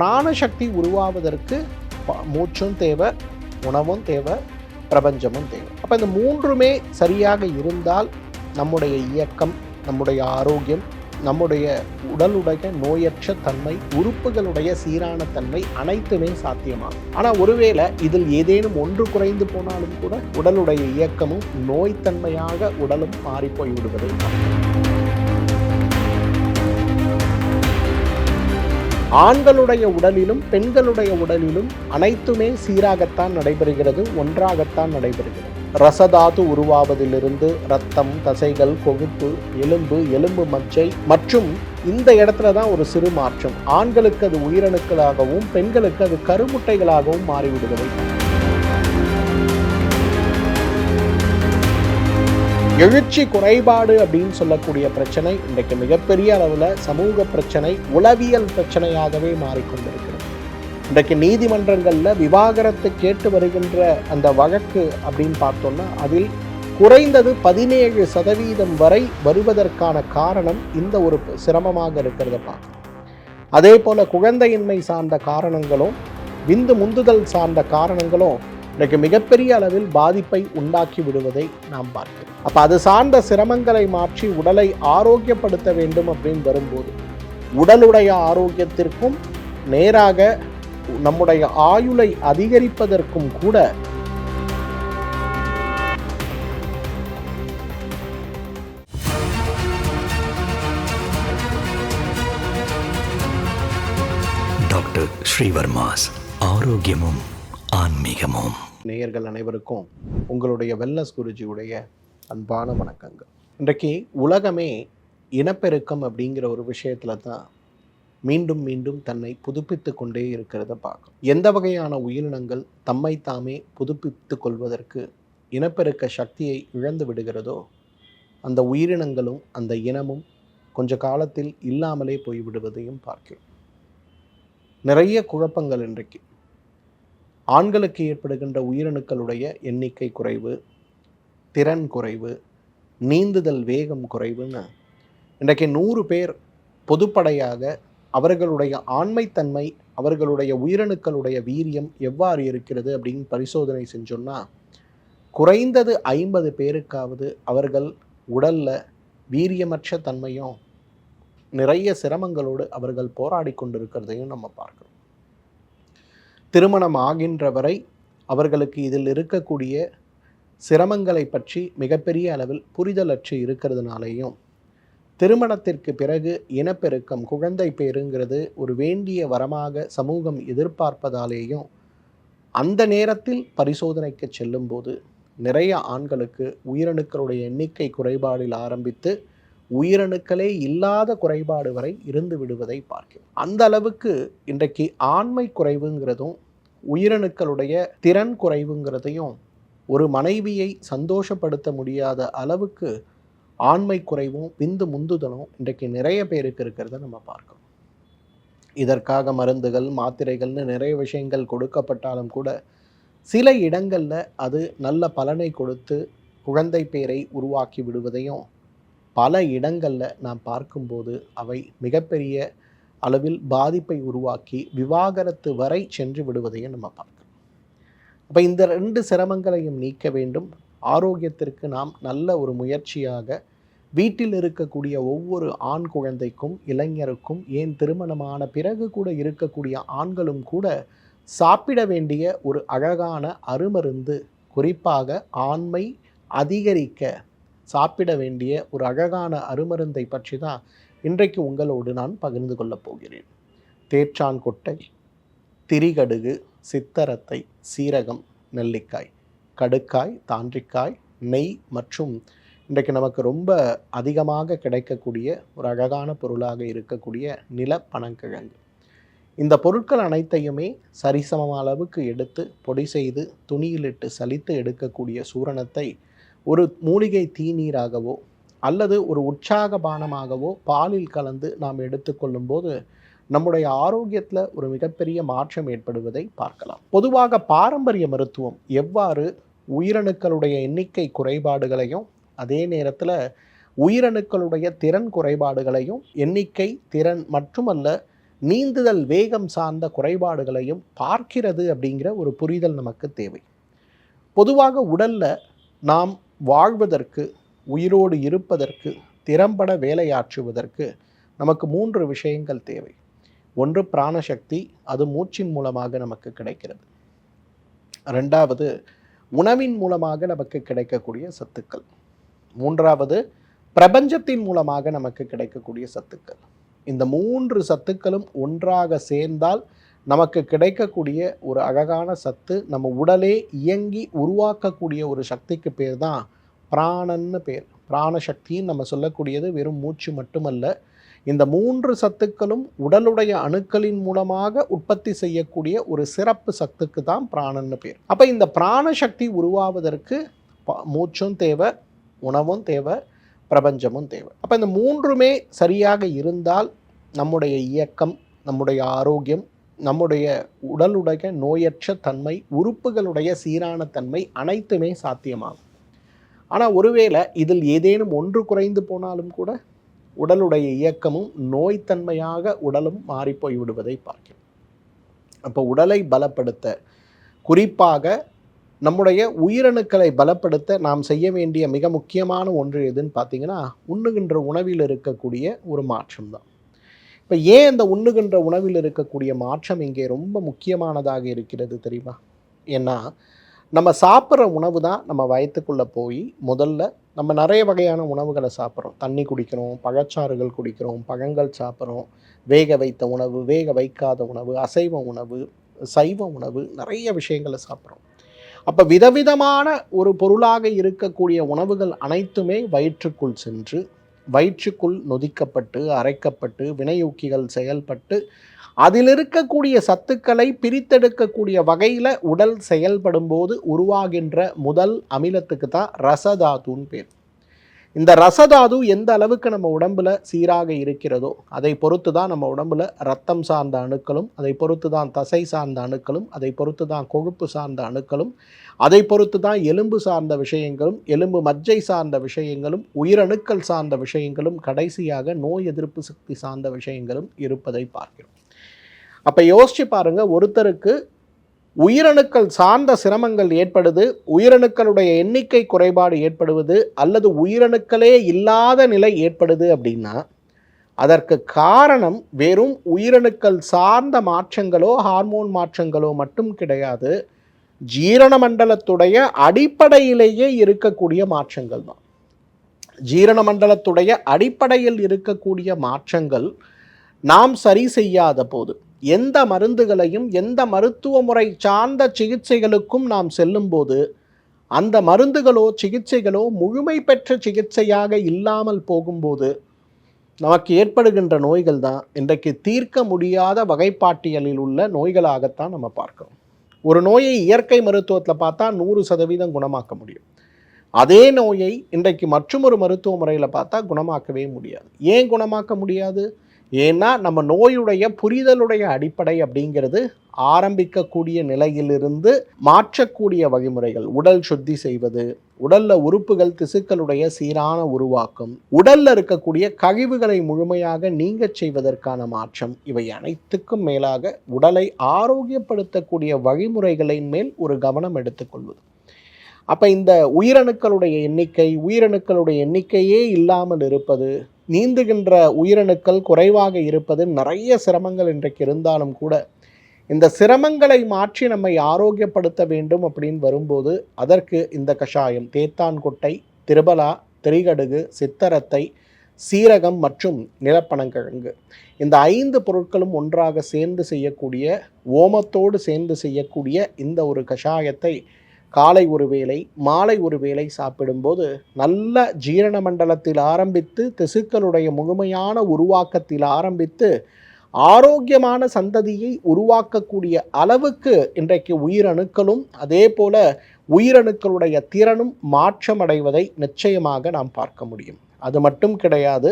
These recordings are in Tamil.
பிராணசக்தி உருவாவதற்கு ப- மூச்சும் தேவை உணவும் தேவை பிரபஞ்சமும் தேவை. அப்போ இந்த மூன்றுமே சரியாக இருந்தால் நம்முடைய இயக்கம் நம்முடைய ஆரோக்கியம் நம்முடைய உடலுடைய நோயற்ற தன்மை உறுப்புகளுடைய சீரான தன்மை அனைத்துமே சாத்தியமாகும். ஆனால் ஒருவேளை இதில் ஏதேனும் ஒன்று குறைந்து போனாலும் கூட உடலுடைய இயக்கமும் நோய்த்தன்மையாக உடலும் மாறிப்போய் விடுவதை ஆண்களுடைய உடலிலும் பெண்களுடைய உடலிலும் அனைத்துமே சீராகத்தான் நடைபெறுகிறது ஒன்றாகத்தான் நடைபெறுகிறது. ரசதாது உருவாவதிலிருந்து ரத்தம் தசைகள் கொழுப்பு எலும்பு எலும்பு மச்சை மற்றும் இந்த இடத்துல தான் ஒரு சிறு மாற்றம். ஆண்களுக்கு அது உயிரணுக்களாகவும் பெண்களுக்கு அது கருமுட்டைகளாகவும் மாறிவிடுகிறது. எழுச்சி குறைபாடு அப்படின்னு சொல்லக்கூடிய பிரச்சனை இன்றைக்கு மிகப்பெரிய அளவில் சமூக பிரச்சனை உளவியல் பிரச்சனையாகவே மாறிக்கொண்டிருக்கிறது இன்றைக்கு நீதிமன்றங்களில் விவாகரத்து கேட்டு வருகின்ற அந்த வழக்கு அப்படின்னு பார்த்தோம்னா அதில் குறைந்தது பதினேழு சதவீதம் வரை வருவதற்கான காரணம் இந்த ஒரு சிரமமாக இருக்கிறத பார்க்கணும். அதே போல் குழந்தையின்மை சார்ந்த காரணங்களும் விந்து முந்துதல் சார்ந்த காரணங்களும் இன்றைக்கு மிகப்பெரிய அளவில் பாதிப்பை உண்டாக்கி விடுவதை நாம் பார்க்கிறோம். அப்போ அது சார்ந்த சிரமங்களை மாற்றி உடலை ஆரோக்கியப்படுத்த வேண்டும் அப்படின்னு வரும்போது உடலுடைய ஆரோக்கியத்திற்கும் நேராக நம்முடைய ஆயுளை அதிகரிப்பதற்கும் கூட டாக்டர் ஸ்ரீவர்மாஸ் ஆரோக்கியமும் ஆன்மீகமும் நேயர்கள் அனைவருக்கும் உங்களுடைய வெல்லஸ் குருஜியுடைய அன்பான வணக்கங்கள். இன்றைக்கு உலகமே இனப்பெருக்கம் அப்படிங்கிற ஒரு விஷயத்தில் தான் மீண்டும் மீண்டும் தன்னை புதுப்பித்து கொண்டே இருக்கிறத பார்க்கும் எந்த வகையான உயிரினங்கள் தம்மை தாமே புதுப்பித்து கொள்வதற்கு இனப்பெருக்க சக்தியை இழந்து விடுகிறதோ அந்த உயிரினங்களும் அந்த இனமும் கொஞ்ச காலத்தில் இல்லாமலே போய்விடுவதையும் பார்க்கிறோம். நிறைய குழப்பங்கள் இன்றைக்கு. ஆண்களுக்கு ஏற்படுகின்ற உயிரணுக்களுடைய எண்ணிக்கை குறைவு திறன் குறைவு நீந்துதல் வேகம் குறைவுன்னு இன்றைக்கு நூறு பேர் பொதுப்படையாக அவர்களுடைய ஆண்மைத்தன்மை அவர்களுடைய உயிரணுக்களுடைய வீரியம் எவ்வாறு இருக்கிறது அப்படின்னு பரிசோதனை செஞ்சோன்னா குறைந்தது ஐம்பது பேருக்காவது அவர்கள் உடல்ல வீரியமற்ற தன்மையும் நிறைய சிரமங்களோடு அவர்கள் போராடி கொண்டிருக்கிறதையும் நம்ம பார்க்கிறோம். திருமணம் ஆகின்ற வரை அவர்களுக்கு இதில் இருக்கக்கூடிய சிரமங்களை பற்றி மிகப்பெரிய அளவில் புரிதலற்று இருக்கிறதுனாலேயும் திருமணத்திற்கு பிறகு இனப்பெருக்கம் குழந்தை பேருங்கிறது ஒரு வேண்டிய வரமாக சமூகம் எதிர்பார்ப்பதாலேயும் அந்த நேரத்தில் பரிசோதனைக்கு செல்லும்போது நிறைய ஆண்களுக்கு உயிரணுக்களுடைய எண்ணிக்கை குறைபாடில் ஆரம்பித்து உயிரணுக்களே இல்லாத குறைபாடு வரை இருந்து விடுவதை பார்க்கிறோம். அந்த அளவுக்கு இன்றைக்கு ஆண்மை குறைவுங்கிறதும் உயிரணுக்களுடைய திறன் குறைவுங்கிறதையும் ஒரு மனைவியை சந்தோஷப்படுத்த முடியாத அளவுக்கு ஆண்மை குறைவும் விந்து முந்துதலும் இன்றைக்கு நிறைய பேருக்கு இருக்கிறத நம்ம பார்க்கணும் இதற்காக மருந்துகள் மாத்திரைகள்னு நிறைய விஷயங்கள் கொடுக்கப்பட்டாலும் கூட சில இடங்களில் அது நல்ல பலனை கொடுத்து குழந்தை பேரை உருவாக்கி விடுவதையும் பல இடங்களில் நாம் பார்க்கும்போது அவை மிகப்பெரிய அளவில் பாதிப்பை உருவாக்கி விவாகரத்து வரை சென்று விடுவதையும் நம்ம பார்க்கிறோம். அப்போ இந்த ரெண்டு சிரமங்களையும் நீக்க வேண்டும். ஆரோக்கியத்திற்கு நாம் நல்ல ஒரு முயற்சியாக வீட்டில் இருக்கக்கூடிய ஒவ்வொரு ஆண் குழந்தைக்கும் இளைஞருக்கும் ஏன் திருமணமான பிறகு கூட இருக்கக்கூடிய ஆண்களும் கூட சாப்பிட வேண்டிய ஒரு அழகான அருமருந்து குறிப்பாக ஆண்மை அதிகரிக்க சாப்பிட வேண்டிய ஒரு அழகான அருமருந்தை பற்றி தான் இன்றைக்கு உங்களோடு நான் பகிர்ந்து கொள்ளப் போகிறேன். தேற்றான் கொட்டை திரிகடுகு சித்தரத்தை சீரகம் நெல்லிக்காய் கடுக்காய் தாண்டிக்காய் நெய் மற்றும் இன்றைக்கு நமக்கு ரொம்ப அதிகமாக கிடைக்கக்கூடிய ஒரு அழகான பொருளாக இருக்கக்கூடிய நில பனங்கிழங்கு இந்த பொருட்கள் அனைத்தையுமே சரிசம அளவுக்கு எடுத்து பொடி செய்து துணியிலிட்டு சலித்து எடுக்கக்கூடிய சூரணத்தை ஒரு மூலிகை தீநீராகவோ அல்லது ஒரு உற்சாக பானமாகவோ பாலில் கலந்து நாம் எடுத்துக்கொள்ளும் போது நம்முடைய ஆரோக்கியத்தில் ஒரு மிகப்பெரிய மாற்றம் ஏற்படுவதை பார்க்கலாம். பொதுவாக பாரம்பரிய மருத்துவம் எவ்வாறு உயிரணுக்களுடைய எண்ணிக்கை குறைபாடுகளையும் அதே நேரத்தில் உயிரணுக்களுடைய திறன் குறைபாடுகளையும் எண்ணிக்கை திறன் மட்டுமல்ல நீந்துதல் வேகம் சார்ந்த குறைபாடுகளையும் பார்க்கிறது அப்படிங்கிற ஒரு புரிதல் நமக்கு தேவை. பொதுவாக உடலில் நாம் வாழ்வதற்கு உயிரோடு இருப்பதற்கு திறம்பட வேலையாற்றுவதற்கு நமக்கு மூன்று விஷயங்கள் தேவை. ஒன்று பிராணசக்தி அது மூச்சின் மூலமாக நமக்கு கிடைக்கிறது. ரெண்டாவது உணவின் மூலமாக நமக்கு கிடைக்கக்கூடிய சத்துக்கள். மூன்றாவது பிரபஞ்சத்தின் மூலமாக நமக்கு கிடைக்கக்கூடிய சத்துக்கள். இந்த மூன்று சத்துக்களும் ஒன்றாக சேர்ந்தால் நமக்கு கிடைக்கக்கூடிய ஒரு அழகான சத்து நம்ம உடலே இயங்கி உருவாக்கக்கூடிய ஒரு சக்திக்கு பேர் தான் பிராணன்னு பேர். பிராணசக்தின்னு நம்ம சொல்லக்கூடியது வெறும் மூச்சு மட்டுமல்ல. இந்த மூன்று சத்துக்களும் உடலுடைய அணுக்களின் மூலமாக உற்பத்தி செய்யக்கூடிய ஒரு சிறப்பு சத்துக்கு தான் பிராணன்னு பேர். அப்போ இந்த பிராணசக்தி உருவாவதற்கு ப- மூச்சும் தேவை உணவும் தேவை பிரபஞ்சமும் தேவை. அப்போ இந்த மூன்றுமே சரியாக இருந்தால் நம்முடைய இயக்கம் நம்முடைய ஆரோக்கியம் நம்முடைய உடலுடைய நோயற்ற தன்மை உறுப்புகளுடைய சீரான தன்மை அனைத்துமே சாத்தியமாகும். ஆனால் ஒருவேளை இதில் ஏதேனும் ஒன்று குறைந்து போனாலும் கூட உடலுடைய இயக்கமும் நோய்த்தன்மையாக உடலும் மாறிப்போய் விடுவதை பார்க்கிறோம். அப்போ உடலை பலப்படுத்த குறிப்பாக நம்முடைய உயிரணுக்களை பலப்படுத்த நாம் செய்ய வேண்டிய மிக முக்கியமான ஒன்று எதுன்னு பார்த்தீங்கன்னா உண்ணுகின்ற உணவில் இருக்கக்கூடிய ஒரு மாற்றம் தான் இப்போ ஏன் இந்த உண்ணுகின்ற உணவில் இருக்கக்கூடிய மாற்றம் இங்கே ரொம்ப முக்கியமானதாக இருக்கிறது தெரியுமா? ஏன்னா நம்ம சாப்பிட்ற உணவு தான் நம்ம வயத்துக்குள்ளே போய் முதல்ல நம்ம நிறைய வகையான உணவுகளை சாப்பிட்றோம். தண்ணி குடிக்கிறோம் பழச்சாறுகள் குடிக்கிறோம் பழங்கள் சாப்பிட்றோம். வேக வைத்த உணவு வேக வைக்காத உணவு அசைவ உணவு சைவ உணவு நிறைய விஷயங்களை சாப்பிட்றோம். அப்போ விதவிதமான ஒரு பொருளாக இருக்கக்கூடிய உணவுகள் அனைத்துமே வயிற்றுக்குள் சென்று வயிற்றுக்குள் நொதிக்கப்பட்டு அரைக்கப்பட்டு வினையூக்கிகள் செயல்பட்டு அதில் இருக்கக்கூடிய சத்துக்களை பிரித்தெடுக்கக்கூடிய வகையில் உடல் செயல்படும் போது உருவாகின்ற முதல் அமிலத்துக்கு தான் ரசதாதுன்னு பேர். இந்த ரசதாது எந்த அளவுக்கு நம்ம உடம்புல சீராக இருக்கிறதோ அதை பொறுத்து தான் நம்ம உடம்புல ரத்தம் சார்ந்த அணுக்களும் அதை பொறுத்து தான் தசை சார்ந்த அணுக்களும் அதை பொறுத்து தான் கொழுப்பு சார்ந்த அணுக்களும் அதை பொறுத்து தான் எலும்பு சார்ந்த விஷயங்களும் எலும்பு மஜ்ஜை சார்ந்த விஷயங்களும் உயிரணுக்கள் சார்ந்த விஷயங்களும் கடைசியாக நோய் எதிர்ப்பு சக்தி சார்ந்த விஷயங்களும் இருப்பதை பார்க்கிறோம். அப்போ யோசிச்சு பாருங்கள் ஒருத்தருக்கு உயிரணுக்கள் சார்ந்த சிரமங்கள் ஏற்படுது உயிரணுக்களுடைய எண்ணிக்கை குறைபாடு ஏற்படுவது அல்லது உயிரணுக்களே இல்லாத நிலை ஏற்படுது அப்படின்னா அதற்கு காரணம் வெறும் உயிரணுக்கள் சார்ந்த மாற்றங்களோ ஹார்மோன் மாற்றங்களோ மட்டும் கிடையாது. ஜீரண மண்டலத்துடைய அடிப்படையிலேயே இருக்கக்கூடிய மாற்றங்கள் தான். ஜீரண மண்டலத்துடைய அடிப்படையில் இருக்கக்கூடிய மாற்றங்கள் நாம் சரி செய்யாத போது எந்த மருந்துகளையும் எந்த மருத்துவ முறை சார்ந்த சிகிச்சைகளுக்கும் நாம் செல்லும்போது அந்த மருந்துகளோ சிகிச்சைகளோ முழுமை பெற்ற சிகிச்சையாக இல்லாமல் போகும்போது நமக்கு ஏற்படுகின்ற நோய்கள் தான் இன்றைக்கு தீர்க்க முடியாத வகைப்பாட்டியலில் உள்ள நோய்களாகத்தான் நம்ம பார்க்கிறோம். ஒரு நோயை இயற்கை மருத்துவத்தில் பார்த்தா நூறு சதவீதம் குணமாக்க முடியும். அதே நோயை இன்றைக்கு மற்றொரு மருத்துவ முறையில் பார்த்தா குணமாக்கவே முடியாது. ஏன் குணமாக்க முடியாது? ஏன்னா நம்ம நோயுடைய புரிதலுடைய அடிப்படை அப்படிங்கிறது ஆரம்பிக்கக்கூடிய நிலையிலிருந்து மாற்றக்கூடிய வழிமுறைகள். உடல் சுத்தி செய்வது உடல்ல உறுப்புகள் திசுக்களுடைய சீரான உருவாக்கம் உடல்ல இருக்கக்கூடிய கழிவுகளை முழுமையாக நீங்கச் செய்வதற்கான மாற்றம் இவை அனைத்துக்கும் மேலாக உடலை ஆரோக்கியப்படுத்தக்கூடிய வழிமுறைகளின் மேல் ஒரு கவனம் எடுத்துக்கொள்வது. அப்ப இந்த உயிரணுக்களுடைய எண்ணிக்கை உயிரணுக்களுடைய எண்ணிக்கையே இல்லாமல் இருப்பது நீந்துகின்ற உயிரணுக்கள் குறைவாக இருப்பது நிறைய சிரமங்கள் இன்றைக்கு இருந்தாலும் கூட இந்த சிரமங்களை மாற்றி நம்மை ஆரோக்கியப்படுத்த வேண்டும் அப்படின்னு வரும்போது அதற்கு இந்த கஷாயம் தேத்தான்குட்டை திருபலா திரிகடுகு சித்தரத்தை சீரகம் மற்றும் நிலப்பனங்கிழங்கு இந்த ஐந்து பொருட்களும் ஒன்றாக சேர்ந்து செய்யக்கூடிய ஓமத்தோடு சேர்ந்து செய்யக்கூடிய இந்த ஒரு கஷாயத்தை காலை ஒரு வேளை மாலை ஒரு வேளை சாப்பிடும்போது நல்ல ஜீரண மண்டலத்தில் ஆரம்பித்து திசுக்களுடைய முழுமையான உருவாக்கத்தில் ஆரம்பித்து ஆரோக்கியமான சந்ததியை உருவாக்கக்கூடிய அளவுக்கு இன்றைக்கு உயிரணுக்களும் அதே போல உயிரணுக்களுடைய திறனும் மாற்றமடைவதை நிச்சயமாக நாம் பார்க்க முடியும். அது மட்டும் கிடையாது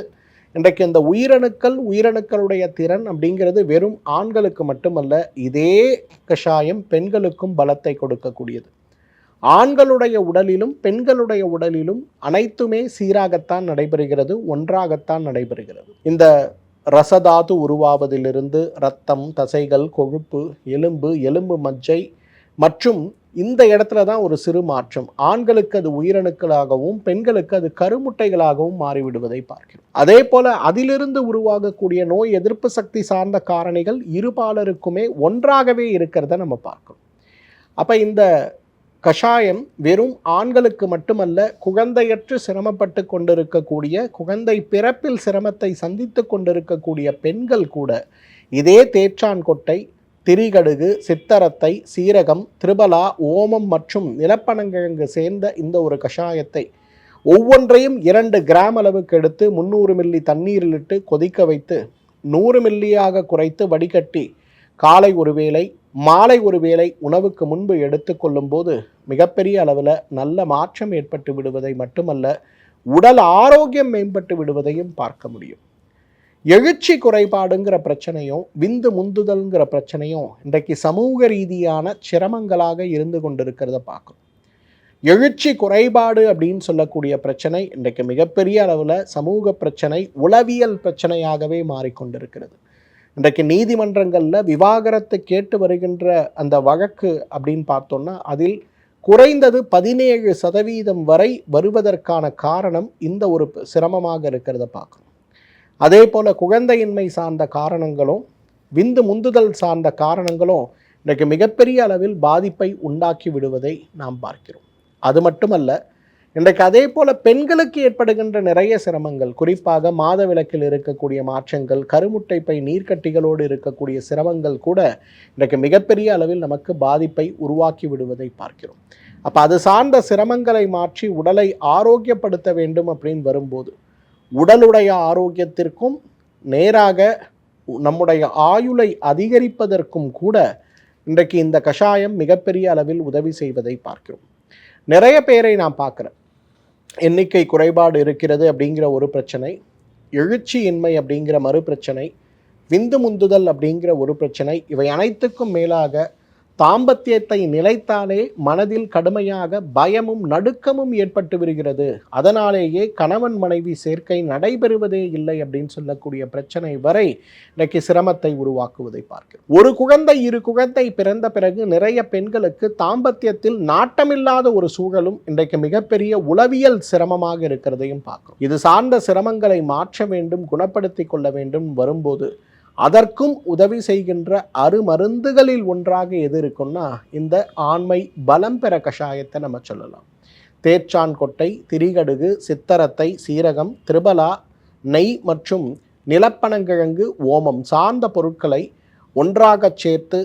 இன்றைக்கு இந்த உயிரணுக்கள் உயிரணுக்களுடைய திறன் அப்படிங்கிறது வெறும் ஆண்களுக்கு மட்டுமல்ல இதே கஷாயம் பெண்களுக்கும் பலத்தை கொடுக்கக்கூடியது. ஆண்களுடைய உடலிலும் பெண்களுடைய உடலிலும் அனைத்துமே சீராகத்தான் நடைபெறுகிறது ஒன்றாகத்தான் நடைபெறுகிறது. இந்த ரசதாது உருவாவதிலிருந்து இரத்தம் தசைகள் கொழுப்பு எலும்பு எலும்பு மஜ்ஜை மற்றும் இந்த இடத்துல தான் ஒரு சிறு மாற்றம். ஆண்களுக்கு அது உயிரணுக்களாகவும் பெண்களுக்கு அது கருமுட்டைகளாகவும் மாறிவிடுவதை பார்க்கிறோம். அதே போல அதிலிருந்து உருவாகக்கூடிய நோய் எதிர்ப்பு சக்தி சார்ந்த காரணிகள் இருபாலருக்குமே ஒன்றாகவே இருக்கிறத நம்ம பார்க்கிறோம். அப்போ இந்த கஷாயம் வெறும் ஆண்களுக்கு மட்டுமல்ல குழந்தையற்று சிரமப்பட்டு கொண்டிருக்கக்கூடிய குழந்தை பிறப்பில் சிரமத்தை சந்தித்து கொண்டிருக்கக்கூடிய பெண்கள் கூட இதே தேற்றான் கொட்டை திரிகடுகு சித்தரத்தை சீரகம் திருபலா ஓமம் மற்றும் நிலப்பனங்கிழங்கு சேர்ந்த இந்த ஒரு கஷாயத்தை ஒவ்வொன்றையும் இரண்டு கிராம் அளவுக்கு எடுத்து முந்நூறு மில்லி தண்ணீரில் இட்டு கொதிக்க வைத்து நூறு மில்லியாக குறைத்து வடிகட்டி காலை ஒரு வேளை மாலை ஒரு வேளை உணவுக்கு முன்பு எடுத்துக்கொள்ளும் போது மிகப்பெரிய அளவில் நல்ல மாற்றம் ஏற்பட்டு விடுவதை மட்டுமல்ல உடல் ஆரோக்கியம் மேம்பட்டு விடுவதையும் பார்க்க முடியும். எழுச்சி குறைபாடுங்கிற பிரச்சனையும் விந்து முந்துதல்ங்கிற பிரச்சனையும் இன்றைக்கு சமூக ரீதியான சிரமங்களாக இருந்து கொண்டிருக்கிறத பார்க்குறோம். எழுச்சி குறைபாடு அப்படின்னு சொல்லக்கூடிய பிரச்சனை இன்றைக்கு மிகப்பெரிய அளவில் சமூக பிரச்சனை உளவியல் பிரச்சனையாகவே மாறிக்கொண்டிருக்கிறது. இன்றைக்கு நீதிமன்றங்களில் விவாகரத்து கேட்டு வருகின்ற அந்த வழக்கு அப்படின்னு பார்த்தோம்னா அதில் குறைந்தது பதினேழு சதவீதம் வரை வருவதற்கான காரணம் இந்த ஒரு சிரமமாக இருக்கிறத பார்க்கணும். அதே போல் குழந்தையின்மை சார்ந்த காரணங்களும் விந்து முந்துதல் சார்ந்த காரணங்களும் இன்றைக்கு மிகப்பெரிய அளவில் பாதிப்பை உண்டாக்கி விடுவதை நாம் பார்க்கிறோம். அது மட்டுமல்ல இன்றைக்கு அதே போல் பெண்களுக்கு ஏற்படுகின்ற நிறைய சிரமங்கள். குறிப்பாக மாதவிலக்கில் இருக்கக்கூடிய மாற்றங்கள் கருமுட்டை பை நீர்க்கட்டிகளோடு இருக்கக்கூடிய சிரமங்கள் கூட இன்றைக்கு மிகப்பெரிய அளவில் நமக்கு பாதிப்பை உருவாக்கி விடுவதை பார்க்கிறோம். அப்போ அது சார்ந்த சிரமங்களை மாற்றி உடலை ஆரோக்கியப்படுத்த வேண்டும் அப்படின்னு வரும்போது உடலுடைய ஆரோக்கியத்திற்கும் நேராக நம்முடைய ஆயுளை அதிகரிப்பதற்கும் கூட இன்றைக்கு இந்த கஷாயம் மிகப்பெரிய அளவில் உதவி செய்வதை பார்க்கிறோம். நிறைய பேரை நான் பார்க்குறேன். எண்ணிக்கை குறைபாடு இருக்கிறது அப்படிங்கிற ஒரு பிரச்சனை எழுச்சியின்மை அப்படிங்கிற மறு பிரச்சனை விந்து முந்துதல் அப்படிங்கிற ஒரு பிரச்சனை இவை அனைத்துக்கும் மேலாக தாம்பத்தியத்தை நிலைத்தாலே மனதில் கடுமையாக பயமும் நடுக்கமும் ஏற்பட்டு விடுகிறது. அதனாலேயே கணவன் மனைவி சேர்க்கை நடைபெறுவதே இல்லை அப்படின்னு சொல்லக்கூடிய பிரச்சனை வரை இன்றைக்கு சிரமத்தை உருவாக்குவதை பார்க்கிறோம். ஒரு குழந்தை இரு குழந்தை பிறந்த பிறகு நிறைய பெண்களுக்கு தாம்பத்தியத்தில் நாட்டமில்லாத ஒரு சூழலும் இன்றைக்கு மிகப்பெரிய உளவியல் சிரமமாக இருக்கிறதையும் பார்க்கிறோம். இது சார்ந்த சிரமங்களை மாற்ற வேண்டும் குணப்படுத்தி கொள்ள வேண்டும். வரும்போது அதற்கும் உதவி செய்கின்ற அருமருந்துகளில் ஒன்றாக எது இருக்குன்னா இந்த ஆண்மை பலம் பெற கஷாயத்தை நம்ம சொல்லலாம். தேச்சான் கொட்டை திரிகடுகு சித்தரத்தை சீரகம் திருபலா நெய் மற்றும் நிலப்பனங்கிழங்கு ஓமம் சார்ந்த பொருட்களை ஒன்றாக சேர்த்து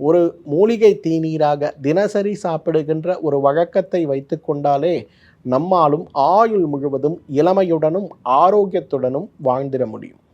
ஒரு மூலிகை தீநீராக தினசரி சாப்பிடுகின்ற ஒரு வழக்கத்தை வைத்து கொண்டாலே நம்மாலும் ஆயுள் முழுவதும் இளமையுடனும் ஆரோக்கியத்துடனும் வாழ்ந்திட முடியும்.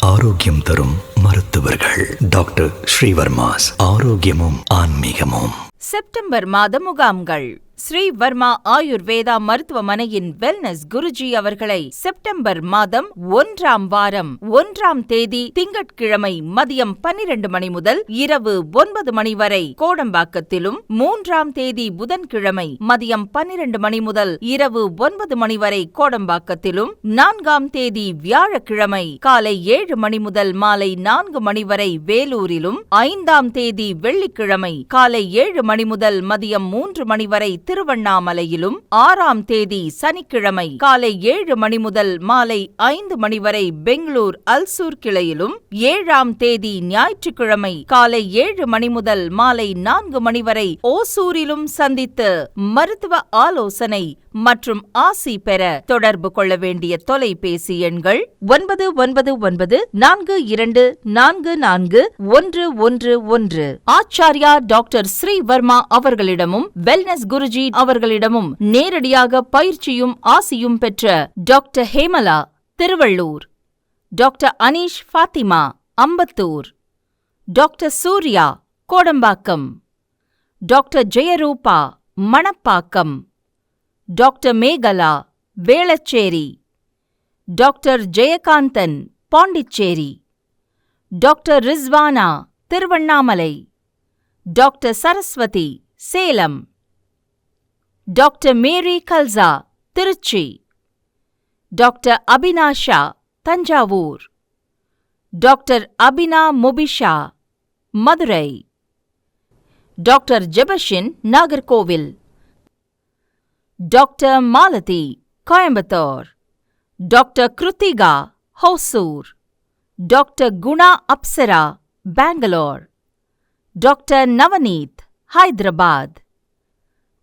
ஆரோக்கியம் தரும் மருத்துவர்கள். டாக்டர் ஸ்ரீவர்மாஸ். ஆரோக்கியமும் ஆன்மீகமும். செப்டம்பர் மாத முகாம்கள். ஸ்ரீ வர்மா ஆயுர்வேதா மருத்துவமனையின் வெல்னஸ் குருஜி அவர்களை செப்டம்பர் மாதம் ஒன்றாம் வாரம் ஒன்றாம் தேதி திங்கட்கிழமை மதியம் பன்னிரண்டு மணி முதல் இரவு ஒன்பது மணி வரை கோடம்பாக்கத்திலும் மூன்றாம் தேதி புதன்கிழமை மதியம் பன்னிரண்டு மணி முதல் இரவு ஒன்பது மணி வரை கோடம்பாக்கத்திலும் நான்காம் தேதி வியாழக்கிழமை காலை ஏழு மணி முதல் மாலை நான்கு மணி வரை வேலூரிலும் ஐந்தாம் தேதி வெள்ளிக்கிழமை காலை ஏழு மணி முதல் மதியம் மூன்று மணி வரை திருவண்ணாமலையிலும் ஆறாம் தேதி சனிக்கிழமை காலை ஏழு மணி முதல் மாலை ஐந்து மணி வரை பெங்களூர் அல்சூர் கிளையிலும் ஏழாம் தேதி ஞாயிற்றுக்கிழமை காலை ஏழு மணி முதல் மாலை நான்கு மணி வரை ஓசூரிலும் சந்தித்து மருத்துவ ஆலோசனை மற்றும் ஆசி பெற தொடர்பு கொள்ள வேண்டிய தொலைபேசி எண்கள் ஒன்பது ஒன்பது ஒன்பது நான்கு இரண்டு நான்கு நான்கு ஒன்று ஒன்று ஒன்று. ஆச்சாரியா டாக்டர் ஸ்ரீவர்மா அவர்களிடமும் வெல்னஸ் குருஜி அவர்களிடமும் நேரடியாக பயிற்சியும் ஆசியும் பெற்ற doctor Hemala Thiruvallur. Doctor Aneesh Fathima Ambattur. Doctor Surya Kodambakkam. Doctor Jayarupa Manapakkam. Doctor Megala Velachery. Doctor Jayakanthan Pondicherry. Doctor Rizwana Thiruvannamalai. Doctor Saraswathi Salem. Dr. Mary Kalza, Tiruchi. Dr. Abhinasha, Tanjavur. Dr. Abhina Mobisha, Madurai. Dr. Jebashin, Nagarkovil. Dr. Malati, Coimbatore. Dr. Krutiga, Hosur. Dr. Guna Apsara, Bangalore. Dr. Navaneet, Hyderabad.